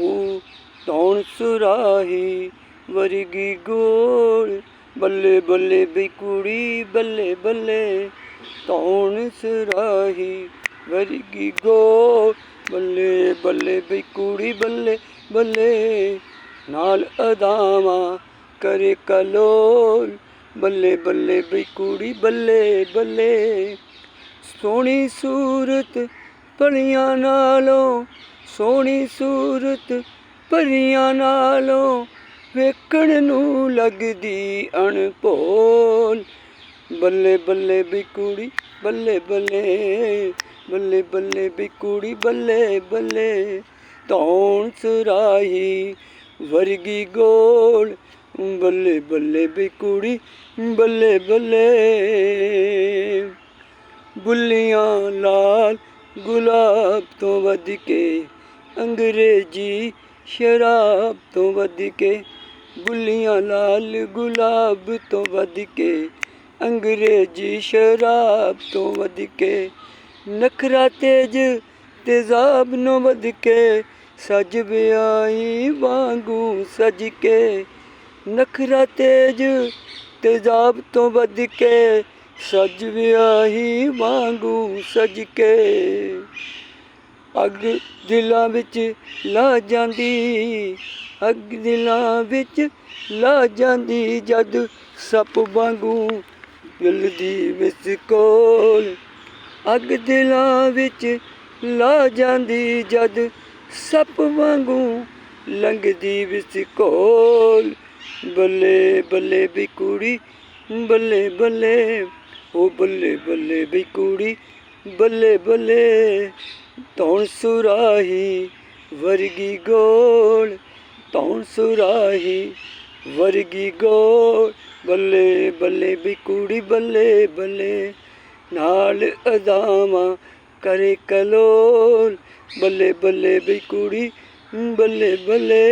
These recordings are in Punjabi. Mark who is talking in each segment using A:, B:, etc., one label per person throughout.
A: ਉਹ ਤੌਣ ਸੁਰਾਹੀ ਵਰਗੀ ਗੋਲ, ਬੱਲੇ ਬੱਲੇ ਬਈ ਕੁੜੀ, ਬੱਲੇ ਬੱਲੇ। ਤੌਣ ਸੁਰਾਹੀ ਵਰਗੀ ਗੋਲ, ਬੱਲੇ ਬੱਲੇ ਬਈ ਕੁੜੀ, ਬੱਲੇ ਬੱਲੇ। ਨਾਲ ਅਦਾਵਾਂ ਕਰੇ ਕਲੋਲ ਬੱਲੇ ਬੱਲੇ ਬਈ ਕੁੜੀ ਬੱਲੇ ਬੱਲੇ। ਸੋਹਣੀ ਸੂਰਤ ਭਲੀਆਂ ਨਾਲੋਂ, ਸੋਹਣੀ ਸੂਰਤ ਭਲੀਆਂ ਨਾਲੋਂ ਵੇਖਣ ਨੂੰ ਲੱਗਦੀ ਅਣਭੋਲ। ਬੱਲੇ ਬੱਲੇ ਵੀ ਕੁੜੀ ਬੱਲੇ ਬੱਲੇ ਬੱਲੇ ਬੱਲੇ ਵੀ ਕੁੜੀ ਬੱਲੇ ਬੱਲੇ। ਧੌਣ ਸਰਾਹੀ ਵਰਗੀ ਗੋਲ, ਬੱਲੇ ਬੱਲੇ ਵੀ ਕੁੜੀ, ਬੱਲੇ ਬੱਲੇ। ਬੁੱਲੀਆਂ ਲਾਲ, ਗੁਲਾਬ ਤੋਂ ਵੱਧ ਕੇ ਅੰਗਰੇਜ਼ੀ, ਸ਼ਰਾਬ ਤੋਂ ਵੱਧ ਕੇ ਬੁੱਲੀਆਂ ਲਾਲ, ਗੁਲਾਬ ਤੋਂ ਵੱਧ ਕੇ ਅੰਗਰੇਜ਼ੀ, ਸ਼ਰਾਬ ਤੋਂ ਵੱਧ ਕੇ ਨਖਰਾ ਤੇਜ, ਤੇਜ਼ਾਬ ਨੂੰ ਵੱਧ ਕੇ ਸਜ ਵਿਆਹੀ ਵਾਂਗੂ ਸਜ ਕੇ, ਨਖਰਾ ਤੇਜ ਤੇਜ਼ਾਬ ਤੋਂ ਵੱਧ ਕੇ, ਸਜ ਵਿਆਹੀ ਵਾਂਗੂ ਸਜ ਕੇ। ਅੱਗ ਦਿਲਾਂ ਵਿੱਚ ਲਾ ਜਾਂਦੀ, ਅੱਗ ਦਿਲਾਂ ਵਿੱਚ ਲਾ ਜਾਂਦੀ ਜਦ ਸੱਪ ਵਾਂਗੂ ਜਲਦੀ ਵਿੱਚ ਕੋਲ। ਅੱਗ ਦਿਲਾਂ ਵਿੱਚ ਲਾ ਜਾਂਦੀ ਜਦ ਸੱਪ ਵਾਂਗੂ ਲੰਘਦੀ ਵਿੱਚ ਕੋਲ। ਬੱਲੇ ਬੱਲੇ ਵੀ ਕੁੜੀ, ਬੱਲੇ ਬੱਲੇ ਉਹ ਬੱਲੇ ਬੱਲੇ ਵੀ ਕੁੜੀ, ਬੱਲੇ ਬੱਲੇ। ਤੌਣ ਸੁਰਾਹੀ ਵਰਗੀ ਗੋਲ ਤੌਣ ਸੁਰਾਹੀ ਵਰਗੀ ਗੋਲ। ਬੱਲੇ ਬੱਲੇ ਵੀ ਕੁੜੀ, ਬੱਲੇ ਬੱਲੇ। ਨਾਲ ਅਦਾਵਾਂ ਕਰੇ ਕਲੋਲ। ਬੱਲੇ ਬੱਲੇ ਵੀ ਕੁੜੀ, ਬੱਲੇ ਬੱਲੇ।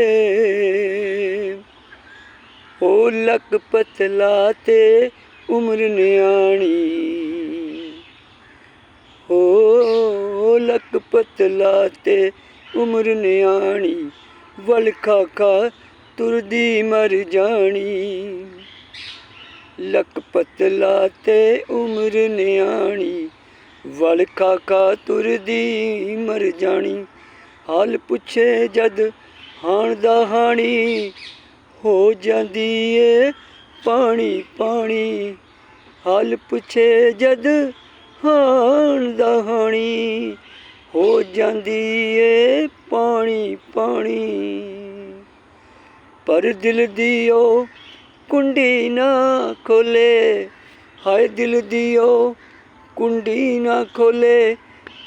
A: ਹੋ ਲੱਕ ਪਤਲਾ ਤੇ ਉਮਰ ਨਿਆਣੀ। ਹੋ ਲੱਕ ਪਤਲਾ ਤੇ ਉਮਰ ਨਿਆਣੀ। ਵਲਖਾ ਖਾ ਤੁਰਦੀ ਮਰ ਜਾਣੀ। ਲੱਕ ਪਤਲਾ ਤੇ ਉਮਰ ਨਿਆਣੀ। ਵਲ ਖਾ ਤੁਰਦੀ ਮਰ ਜਾਣੀ। ਹਾਲ ਪੁੱਛੇ ਜਦ ਹਾਣ ਦਾ ਹਾਣੀ, ਹੋ ਜਾਂਦੀ ਏ ਪਾਣੀ ਪਾਣੀ। ਹਾਲ ਪੁੱਛੇ ਜਦ ਹਾਣ ਦਾ ਹਾਣੀ, ਹੋ ਜਾਂਦੀ ਏ ਪਾਣੀ ਪਾਣੀ। ਪਰ ਦਿਲ ਦੀ ਉਹ ਕੁੰਡੀ ਨਾ ਖੋਲੇ, ਹਾਏ ਦਿਲ ਦੀ ਉਹ ਕੁੰਡੀ ਨਾ ਖੋਲੇ,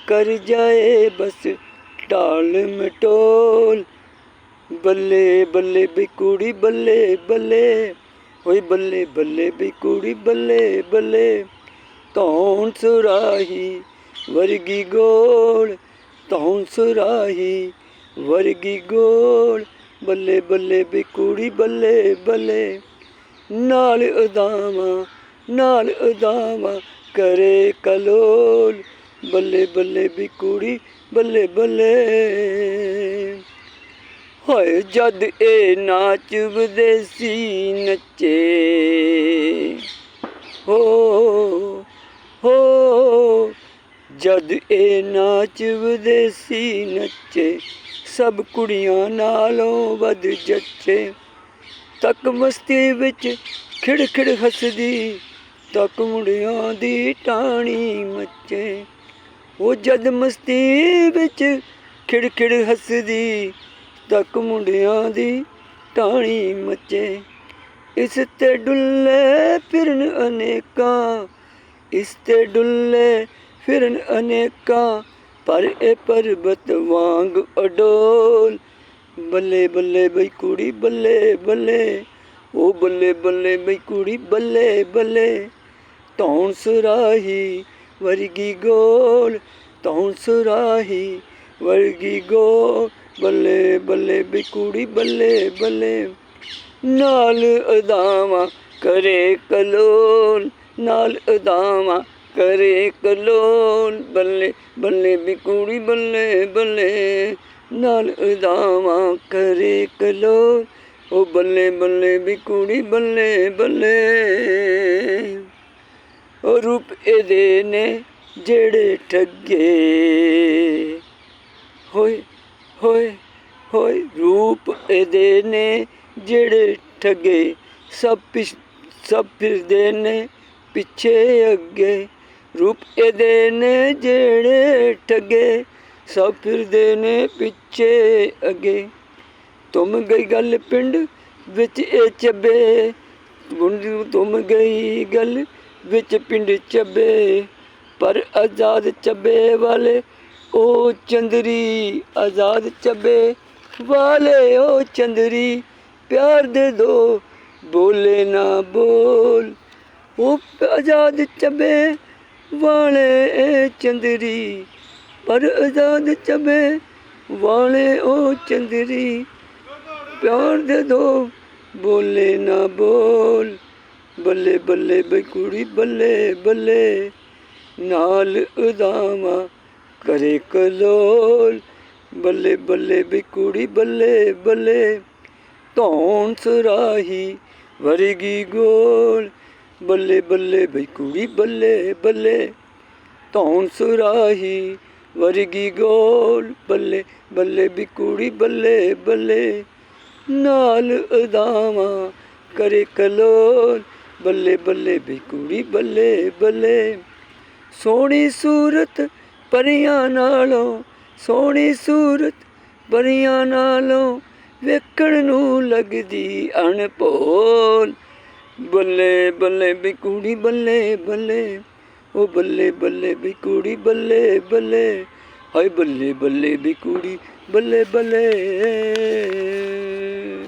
A: ਕਰ ਜਾਏ ਬਸ ਢਾਲ ਮਟੋਲ। ਬੱਲੇ ਬੱਲੇ ਵੀ ਕੁੜੀ, ਬੱਲੇ ਬੱਲੇ। ਓਏ ਬੱਲੇ ਬੱਲੇ ਵੀ ਕੁੜੀ, ਬੱਲੇ ਬੱਲੇ। ਧੌਣ ਸੁਰਾਹੀ ਵਰਗੀ ਗੋਲ। ਧੌਣ ਸੁਰਾਹੀ ਵਰਗੀ ਗੋਲ। ਬੱਲੇ ਬੱਲੇ ਵੀ ਕੁੜੀ, ਬੱਲੇ ਬੱਲੇ। ਨਾਲ ਅਦਾਵਾਂ ਨਾਲ ਅਦਾਵਾਂ ਕਰੇ ਕਲੋਲ, ਬੱਲੇ ਬੱਲੇ ਵੀ ਕੁੜੀ, ਬੱਲੇ ਬੱਲੇ। ਹੋਏ ਜਦ ਇਹ ਨਾਚ ਵਿਦੇਸੀ ਨੱਚੇ। ਹੋ ਹੋ, ਜਦ ਇਹ ਨਾਚ ਵਿਦੇਸੀ ਨੱਚੇ, ਸਭ ਕੁੜੀਆਂ ਨਾਲੋਂ ਵੱਧ ਜੱਚੇ। ਤੱਕ ਮਸਤੀ ਵਿੱਚ ਖਿੜ ਖਿੜ ਹੱਸਦੀ ਤੱਕ ਮੁੰਡਿਆਂ ਦੀ ਟਾਣੀ ਮੱਚੇ। ਉਹ ਜਦ ਮਸਤੀ ਵਿੱਚ ਖਿੜ ਖਿੜ ਹੱਸਦੀ, ਤੱਕ ਮੁੰਡਿਆਂ ਦੀ ਟਾਣੀ ਮੱਚੇ। ਇਸ ਤੇ ਡੁੱਲੇ ਫਿਰਨ ਅਨੇਕਾਂ, ਇਸ ਤੇ ਡੁੱਲੇ ਫਿਰਨ ਅਨੇਕਾਂ, ਪਰ ਇਹ ਪਰਬਤ ਵਾਂਗ ਅਡੋਲ। ਬੱਲੇ ਬੱਲੇ ਬਈ ਕੁੜੀ, ਬੱਲੇ ਬੱਲੇ। ਉਹ ਬੱਲੇ ਬੱਲੇ ਬਈ ਕੁੜੀ ਬੱਲੇ ਬੱਲੇ ਧੌਣ ਸੁਰਾਹੀ ਵਰਗੀ ਗੋਲ ਧੌਣ ਸੁਰਾਹੀ ਵਰਗੀ ਗੋਲ, ਬੱਲੇ ਬੱਲੇ ਬਈ ਕੁੜੀ ਬੱਲੇ ਬੱਲੇ, ਨਾਲ ਅਦਾਵਾਂ ਕਰੇ ਕਲੋਲ, ਨਾਲ ਅਦਾਵਾਂ ਕਰੇ ਕਲੋਲ, ਬੱਲੇ ਬੱਲੇ ਵੀ ਕੁੜੀ ਬੱਲੇ ਬੱਲੇ, ਨਾਲ ਅਦਾਵਾਂ ਕਰੇ ਕਲੋਲ ਉਹ ਬੱਲੇ ਬੱਲੇ ਵੀ ਕੁੜੀ ਬੱਲੇ ਬੱਲੇ। ਉਹ ਰੂਪ ਇਹਦੇ ਨੇ ਜਿਹੜੇ ਠੱਗੇ। ਹੋਏ ਹੋਏ ਹੋਏ ਰੂਪ ਇਹਦੇ ਨੇ ਜਿਹੜੇ ਠੱਗੇ। ਸਭ ਪਿਛ- ਸਭ ਫਿਰਦੇ ਨੇ ਪਿੱਛੇ ਅੱਗੇ। ਰੂਪ ਇਹਦੇ ਨੇ ਜਿਹੜੇ ਠੱਗੇ। ਸਭ ਫਿਰਦੇ ਨੇ ਪਿੱਛੇ ਅੱਗੇ। ਤੁਮ ਗਈ ਗੱਲ ਪਿੰਡ ਵਿੱਚ ਇਹ ਚੱਬੇ। ਗੁੰਡੀ ਤੁਮ ਗਈ ਗੱਲ ਵਿੱਚ ਪਿੰਡ ਚੱਬੇ। ਪਰ ਆਜ਼ਾਦ ਚੱਬੇ ਵਾਲੇ ਉਹ ਚੰਦਰੀ, ਆਜ਼ਾਦ ਚੱਬੇ ਵਾਲੇ ਉਹ ਚੰਦਰੀ, ਪਿਆਰ ਦੇ ਦੋ ਬੋਲੇ ਨਾ ਬੋਲ। ਉਹ ਆਜ਼ਾਦ ਚੱਬੇ ਵਾਲੇ ਇਹ ਚੰਦਰੀ, ਪਰ ਆਜ਼ਾਦ ਚੱਬੇ ਵਾਲੇ ਉਹ ਚੰਦਰੀ ਪਿਆਰ ਦੇ ਦੋ, ਬੋਲੇ ਨਾ ਬੋਲ। ਬੱਲੇ ਬੱਲੇ ਬਈ ਕੁੜੀ, ਬੱਲੇ ਬੱਲੇ। ਨਾਲ ਉਦਾਮਾ ਕਰੇ ਕਲੋਲ। ਬੱਲੇ ਬੱਲੇ ਬਈ ਕੁੜੀ, ਬੱਲੇ ਬੱਲੇ। ਧੌਣ ਸਰਾਹੀ ਵਰਗੀ ਗੋਲ। ਬੱਲੇ ਬੱਲੇ ਬਈ ਕੁੜੀ, ਬੱਲੇ ਬੱਲੇ। ਧੌਣ ਸੁਰਾਹੀ ਵਰਗੀ ਗੋਲ। ਬੱਲੇ ਬੱਲੇ ਵੀ ਕੁੜੀ, ਬੱਲੇ ਬੱਲੇ। ਨਾਲ ਅਦਾਵਾਂ ਕਰੇ ਕਲੋਲ, ਬੱਲੇ ਬੱਲੇ ਵੀ ਕੁੜੀ ਬੱਲੇ ਬੱਲੇ। ਸੋਹਣੀ ਸੂਰਤ ਪਰੀਆਂ ਨਾਲੋਂ, ਸੋਹਣੀ ਸੂਰਤ ਪਰੀਆਂ ਨਾਲੋਂ ਵੇਖਣ ਨੂੰ ਲੱਗਦੀ ਅਣਭੋਲ ਬੱਲੇ ਬੱਲੇ ਵੀ ਕੁੜੀ ਬੱਲੇ ਬੱਲੇ ਉਹ ਬੱਲੇ ਬੱਲੇ ਵੀ ਕੁੜੀ ਬੱਲੇ ਬੱਲੇ, ਹਾਏ ਬੱਲੇ ਬੱਲੇ ਵੀ ਕੁੜੀ ਬੱਲੇ ਬੱਲੇ।